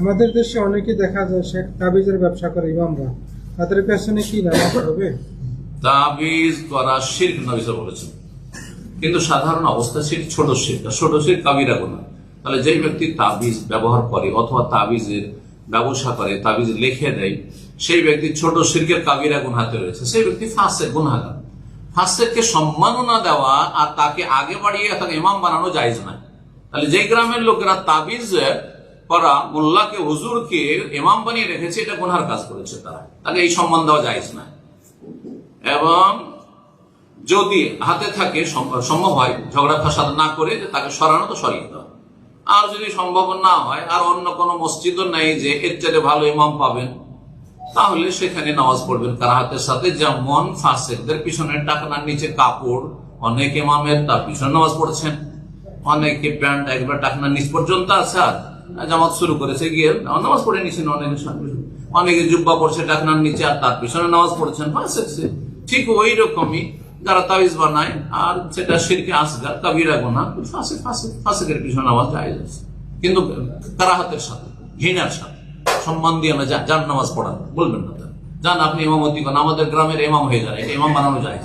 আমাদের দেশে অনেকে দেখা যায় শেখ তাবিজের ব্যবসা করে, ইমামরা। তাদের পেছনে কি নামাজ হবে তাবিজ করা শির্ক নবিসা বলেছেন। কিন্তু সাধারণ অবস্থা শির্ক ছোট আর ছোট শির্ক কাবিরা গুণা তাহলে যেই ব্যক্তি তাবিজ ব্যবহার করে অথবা তাবিজের ব্যবসা করে, তাবিজ লিখে দেয়, সেই ব্যক্তি ছোট শির্কের কাবিরা গুনহাতে রয়েছে। সেই ব্যক্তি ফাঁসের গুনহাগার। ফাঁসেরকে সম্মাননা দেওয়া আর তাকে আগে বাড়িয়ে তাকে ইমাম বানানো যায় না তাহলে যে গ্রামের লোকেরা তাবিজ করা মোল্লাকে, হুজুরকে এমাম বানিয়ে রেখেছে, এটা গুনহার কাজ করেছে তারা। তাকে এই সম্মান দেওয়া যায় না। এবং যদি হাতে থাকে সম্ভব হয় ঝগড়া ফাসাদ না করে যে তাকে সরানো, তো সরিয়ে দেওয়া। আর যদি সম্ভব না হয়, আর অন্য কোনো মসজিদও নেই যে এর চেয়ে ভালো ইমাম পাবেন, তাহলে সেখানে নামাজ পড়বেন তার কারাহাতের সাথে। যেমন ফাসেকদের পিছনে টাকনার নিচে কাপড়, অনেক ইমামের তার পিছনে নামাজ পড়ছেন। অনেকে প্যান্ট একবার টাকনার নিচ পর্যন্ত আছে, আর জামাত শুরু করেছে, গিয়ে নামাজ পড়ে নিছেন অনেকে অনেকে জুব্বা পড়ছে টাকনার নিচে, আর তার পিছনে নামাজ পড়ছেন ঠিক ওই রকমই যারা তাবিজ বানায়, আর সেটা শিরকে আসগার কাবিরা গোনা, ফাঁসে ফাঁসে ফাঁসেকের পিছনে নামাজ যায় কিন্তু কারাহাতের সাথে, ঘৃণার সাথে, সম্মান দিয়ে না যান নামাজ পড়ান, বলবেন না যান আপনি ইমামতি করেন, আমাদের গ্রামের ইমাম হয়ে যায় এটা ইমাম বানানো যায়